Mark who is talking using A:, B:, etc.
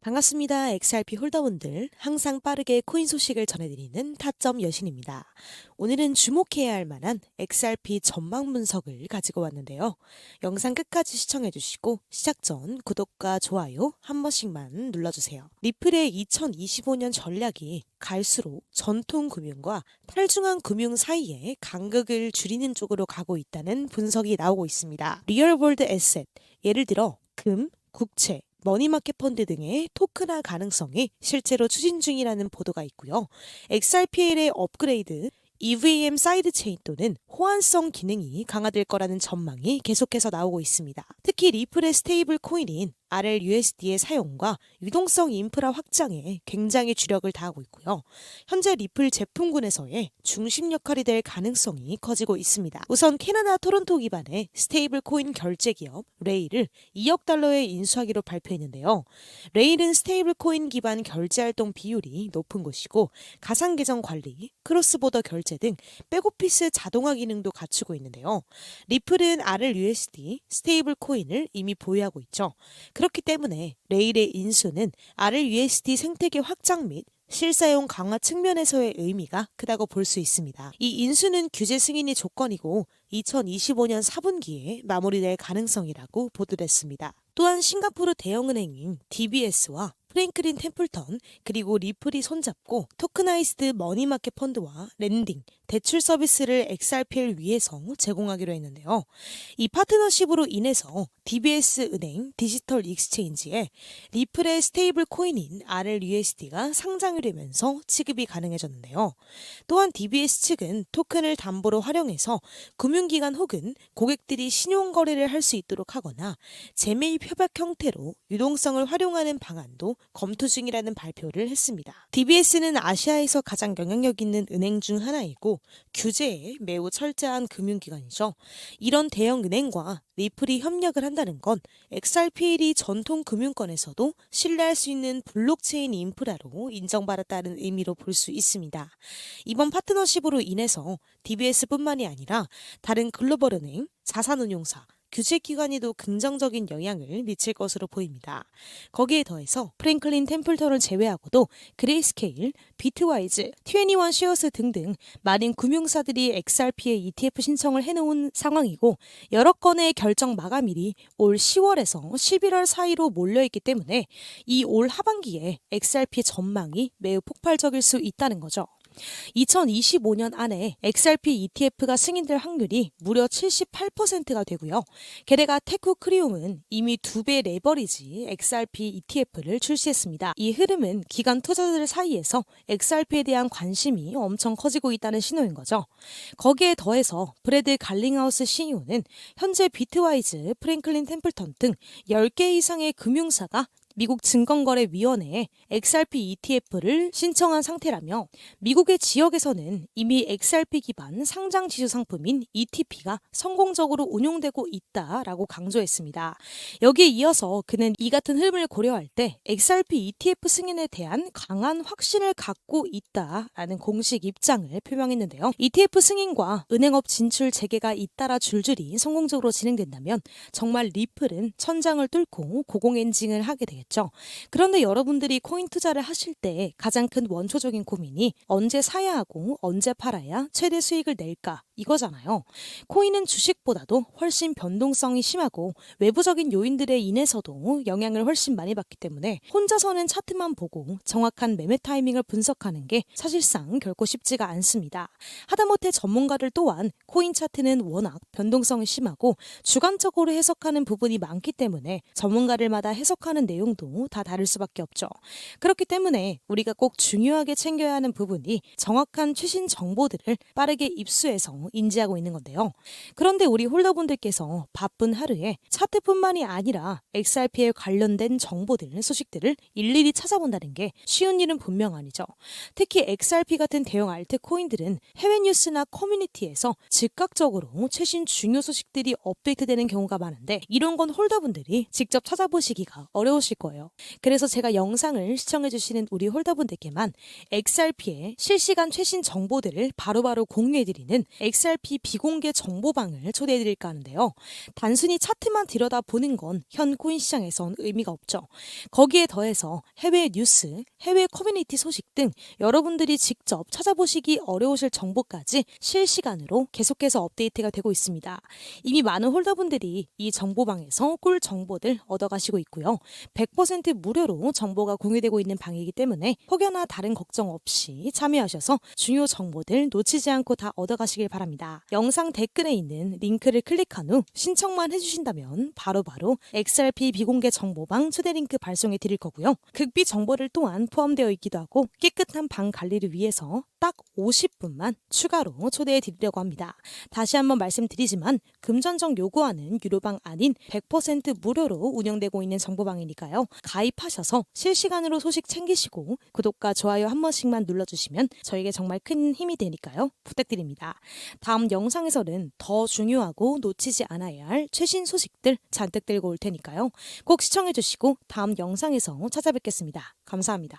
A: 반갑습니다. XRP 홀더분들. 항상 빠르게 코인 소식을 전해드리는 타점 여신입니다. 오늘은 주목해야 할 만한 XRP 전망 분석을 가지고 왔는데요. 영상 끝까지 시청해주시고 시작 전 구독과 좋아요 한 번씩만 눌러주세요. 리플의 2025년 전략이 갈수록 전통 금융과 탈중앙 금융 사이에 간극을 줄이는 쪽으로 가고 있다는 분석이 나오고 있습니다. 리얼월드 에셋, 예를 들어 금, 국채, 머니마켓 펀드 등의 토큰화 가능성이 실제로 추진 중이라는 보도가 있고요. XRPL의 업그레이드, EVM 사이드 체인 또는 호환성 기능이 강화될 거라는 전망이 계속해서 나오고 있습니다. 특히 리플의 스테이블 코인인 RLUSD의 사용과 유동성 인프라 확장에 굉장히 주력을 다하고 있고요. 현재 리플 제품군에서의 중심 역할이 될 가능성이 커지고 있습니다. 우선 캐나다 토론토 기반의 스테이블 코인 결제 기업 레일을 2억 달러에 인수하기로 발표했는데요. 레일은 스테이블 코인 기반 결제 활동 비율이 높은 곳이고 가상 계정 관리, 크로스보더 결제 등 백오피스 자동화 기능도 갖추고 있는데요. 리플은 RLUSD 스테이블 코인을 이미 보유하고 있죠. 그렇기 때문에 레일의 인수는 RLUSD 생태계 확장 및 실사용 강화 측면에서의 의미가 크다고 볼 수 있습니다. 이 인수는 규제 승인이 조건이고 2025년 4분기에 마무리될 가능성이라고 보도됐습니다. 또한 싱가포르 대형은행인 DBS와 프랭클린 템플턴 그리고 리플이 손잡고 토크나이즈드 머니마켓 펀드와 랜딩, 대출 서비스를 XRPL 위에서 제공하기로 했는데요. 이 파트너십으로 인해서 DBS 은행 디지털 익스체인지에 리플의 스테이블 코인인 RLUSD가 상장이 되면서 취급이 가능해졌는데요. 또한 DBS 측은 토큰을 담보로 활용해서 금융기관 혹은 고객들이 신용거래를 할 수 있도록 하거나 재매입 협약 형태로 유동성을 활용하는 방안도 검토 중이라는 발표를 했습니다. DBS는 아시아에서 가장 영향력 있는 은행 중 하나이고 규제에 매우 철저한 금융기관이죠. 이런 대형 은행과 리플이 협력을 한다는 건 XRPL이 전통 금융권에서도 신뢰할 수 있는 블록체인 인프라로 인정받았다는 의미로 볼 수 있습니다. 이번 파트너십으로 인해서 DBS뿐만이 아니라 다른 글로벌 은행, 자산운용사, 규제기관에도 긍정적인 영향을 미칠 것으로 보입니다. 거기에 더해서 프랭클린 템플턴을 제외하고도 그레이스케일, 비트와이즈, 21 쉐어스 등등 많은 금융사들이 XRP의 ETF 신청을 해놓은 상황이고 여러 건의 결정 마감일이 올 10월에서 11월 사이로 몰려있기 때문에 이 올 하반기에 XRP의 전망이 매우 폭발적일 수 있다는 거죠. 2025년 안에 XRP ETF가 승인될 확률이 무려 78%가 되고요. 게다가 테크 크리움은 이미 두 배 레버리지 XRP ETF를 출시했습니다. 이 흐름은 기관 투자자들 사이에서 XRP에 대한 관심이 엄청 커지고 있다는 신호인 거죠. 거기에 더해서 브래드 갈링하우스 CEO는 현재 비트와이즈, 프랭클린 템플턴 등 10개 이상의 금융사가 미국 증권거래위원회에 XRP ETF를 신청한 상태라며 미국의 지역에서는 이미 XRP 기반 상장 지수 상품인 ETP가 성공적으로 운용되고 있다라고 강조했습니다. 여기에 이어서 그는 이 같은 흐름을 고려할 때 XRP ETF 승인에 대한 강한 확신을 갖고 있다라는 공식 입장을 표명했는데요. ETF 승인과 은행업 진출 재개가 잇따라 줄줄이 성공적으로 진행된다면 정말 리플은 천장을 뚫고 고공 엔징을 하게 되겠죠. 그런데 여러분들이 코인 투자를 하실 때 가장 큰 원초적인 고민이 언제 사야 하고 언제 팔아야 최대 수익을 낼까 이거잖아요. 코인은 주식보다도 훨씬 변동성이 심하고 외부적인 요인들에 인해서도 영향을 훨씬 많이 받기 때문에 혼자서는 차트만 보고 정확한 매매 타이밍을 분석하는 게 사실상 결코 쉽지가 않습니다. 하다못해 전문가들 또한 코인 차트는 워낙 변동성이 심하고 주관적으로 해석하는 부분이 많기 때문에 전문가들마다 해석하는 내용도 다 다를 수밖에 없죠. 그렇기 때문에 우리가 꼭 중요하게 챙겨야 하는 부분이 정확한 최신 정보들을 빠르게 입수해서 인지하고 있는 건데요. 그런데 우리 홀더분들께서 바쁜 하루에 차트뿐만이 아니라 XRP에 관련된 정보들, 소식들을 일일이 찾아본다는 게 쉬운 일은 분명 아니죠. 특히 XRP 같은 대형 알트 코인들은 해외 뉴스나 커뮤니티에서 즉각적으로 최신 중요 소식들이 업데이트되는 경우가 많은데 이런 건 홀더분들이 직접 찾아보시기가 어려우실 거예요. 거예요. 그래서 제가 영상을 시청해주시는 우리 홀더분들께만 XRP의 실시간 최신 정보들을 바로바로 공유해드리는 XRP 비공개 정보방을 초대해드릴까 하는데요. 단순히 차트만 들여다보는 건 현 코인 시장에선 의미가 없죠. 거기에 더해서 해외 뉴스, 해외 커뮤니티 소식 등 여러분들이 직접 찾아보시기 어려우실 정보까지 실시간으로 계속해서 업데이트가 되고 있습니다. 이미 많은 홀더분들이 이 정보방에서 꿀 정보들 얻어가시고 있고요. 100% 무료로 정보가 공유되고 있는 방이기 때문에 혹여나 다른 걱정 없이 참여하셔서 중요 정보들 놓치지 않고 다 얻어가시길 바랍니다. 영상 댓글에 있는 링크를 클릭한 후 신청만 해주신다면 바로 바로 XRP 비공개 정보방 초대 링크 발송해 드릴 거고요. 극비 정보를 또한 포함되어 있기도 하고 깨끗한 방 관리를 위해서 딱 50분만 추가로 초대해 드리려고 합니다. 다시 한번 말씀드리지만 금전적 요구하는 유료방 아닌 100% 무료로 운영되고 있는 정보방이 니까요. 가입하셔서 실시간으로 소식 챙기시고 구독과 좋아요 한 번씩만 눌러주시면 저에게 정말 큰 힘이 되니까요. 부탁드립니다. 다음 영상에서는 더 중요하고 놓치지 않아야 할 최신 소식들 잔뜩 들고 올 테니까요. 꼭 시청해주시고 다음 영상에서 찾아뵙겠습니다. 감사합니다.